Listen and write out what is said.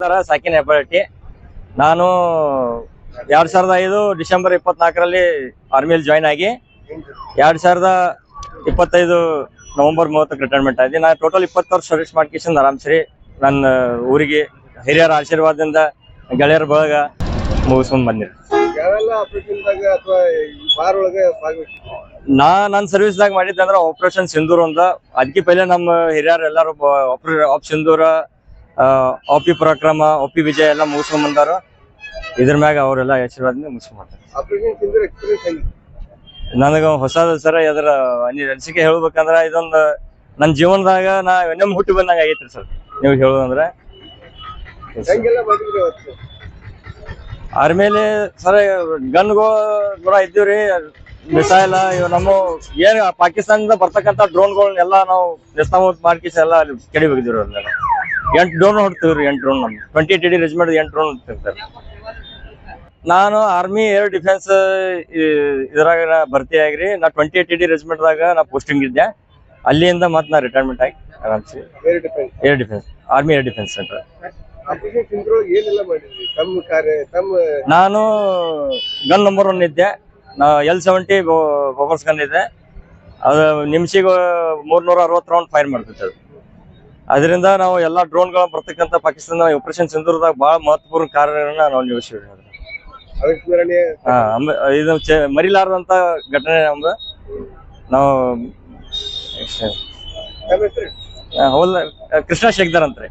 ಸಾಕಿನ ಹೆಬ್ಬಾಳಟ್ಟಿ ನಾನು ಎರಡ್ ಸಾವಿರದ ಐದು ಡಿಸೆಂಬರ್ ಇಪ್ಪತ್ನಾಲ್ಕರಲ್ಲಿ ಆರ್ಮಿಯಲ್ಲಿ ಜಾಯ್ನ್ ಆಗಿ ಎರಡ್ ಸಾವಿರದ ಇಪ್ಪತ್ತೈದು ನವೆಂಬರ್ ಮೂವತ್ತಕ್ಕೆ ರಿಟೈರ್ಮೆಂಟ್ ಆಗಿದೆ ನಾನು ಟೋಟಲ್ ಇಪ್ಪತ್ತು ವರ್ಷ ಸರ್ವಿಸ್ ಆರಾಮ್ ಶ್ರೀ ನನ್ನ ಊರಿಗೆ ಹಿರಿಯರ ಆಶೀರ್ವಾದದಿಂದ ಗೆಳೆಯರ ಬಳಗ ಮುಗಿಸ್ಕೊಂಡ್ ಬಂದಿರಿ ನಾ ನನ್ನ ಸರ್ವಿಸ್ದಾಗ ಮಾಡಿದ್ದೆ ಅಂದ್ರೆ ಆಪರೇಷನ್ ಸಿಂಧೂರ್ ಅಂತ ಅದಕ್ಕೆ ಪೈಲೆ ನಮ್ಮ ಹಿರಿಯರು ಎಲ್ಲರೂ ಆಪ್ ಸಿಂಧೂರ ಆಪಿ ಪರಾಕ್ರಮ ಒಪಿ ವಿಜಯ ಎಲ್ಲ ಮುಗಿಸ್ಕೊಂಡ್ ಬಂದಾರ ಇದ್ರ ಮ್ಯಾಗ ಅವರೆಲ್ಲ ಆಶೀರ್ವಾದ ಮುಗಿಸ್ಕೊಂಡ್ ನನಗ ಹೊಸದ ಸರ ಅದರ ಅನಿ- ಅನಿಸಿಕೆ ಹೇಳ್ಬೇಕಂದ್ರ ಇದೊಂದು ನನ್ನ ಜೀವನದಾಗ ನಾ ಇನ್ನೊಮ್ಮೆ ಹುಟ್ಟಿ ಬಂದಂಗ ಆಗೈತ್ರಿ ಸರ್. ನೀವು ಹೇಳೋದಂದ್ರೆ. ಆರ್ಮೇಲೆ ಸರ ಗನ್ಗಳು ಕೂಡ ಇದ್ದೀವ್ರಿ. ಮಿಸೈಲ್ ಇವ್ ನಮ್ಮ ಏನ್ ಪಾಕಿಸ್ತಾನದಿಂದ ಬರ್ತಕ್ಕಂಥ ಡ್ರೋನ್ಗಳನ್ನೆಲ್ಲ ನಾವು ನೆಸ್ತಾಮತ್ ಮಾಡ್ಕಿಸಿ ಎಲ್ಲ ಕೆಡಿಬೇಕಿದ್ದೀವ್ರಿ ಅದನ್ನೆಲ್ಲ ಎಂಟು ಡ್ರೋನ್ ಹೊಡ್ತೀವ್ರಿ ಎಂಟು ಡ್ರೋನ್ ನಮ್ಗೆ ಟ್ವೆಂಟಿ ಏಟ್ ಡಿ ರೆಜಿಮೆಂಟ್ ಎಂಟು ಡ್ರೋನ್ ಹೊಡ್ತಿರ್ತಾರೆ. ನಾನು ಆರ್ಮಿ ಏರ್ ಡಿಫೆನ್ಸ್ ಇದ್ರಾಗ ನಾ ಭರ್ತಿ ಆಗ್ರಿ. ನಾ ಟ್ವೆಂಟಿ ಏಟ್ ಡಿ ರೆಜಿಮೆಂಟ್ದಾಗ ನಾ ಪೋಸ್ಟಿಂಗ್ ಇದ್ದೆ. ಅಲ್ಲಿಂದ ಮತ್ತೆ ನಾ ರಿಟೈರ್ಮೆಂಟ್ ಆಗಿ ಆರಾಮ್ಸಿ. Air defence army air defence centre ನಾನು ಗನ್ ನಂಬರ್ ಒನ್ ಇದ್ದೆ. ನಾ ಎಲ್ ಸೆವೆಂಟಿ ಬೊಬರ್ಸ್ ಗನ್ ಇದೆ ಅದು ನಿಮಿಷಿಗೆ ಮೂರ್ನೂರ ಅರವತ್ತು ರೌಂಡ್ ಫೈರ್ ಮಾಡ್ತೈತೆ ಅದು. ಅದರಿಂದ ನಾವು ಎಲ್ಲ ಡ್ರೋನ್ಗಳ ಬರ್ತಕ್ಕಂಥ ಪಾಕಿಸ್ತಾನ ಆಪರೇಷನ್ ಸಿಂಧೂರದಾಗ ಭಾಳ ಮಹತ್ವಪೂರ್ಣ ಕಾರ್ಯಗಳನ್ನ ನಾವು ಆಮೆ- ಇದು ಮರಿಲಾರದಂತ ಘಟನೆ ನಮ್ದು. ನಾವು ಹೋಲ್ ಕೃಷ್ಣ ಶೇಖರ್ ಅಂತ್ರಿ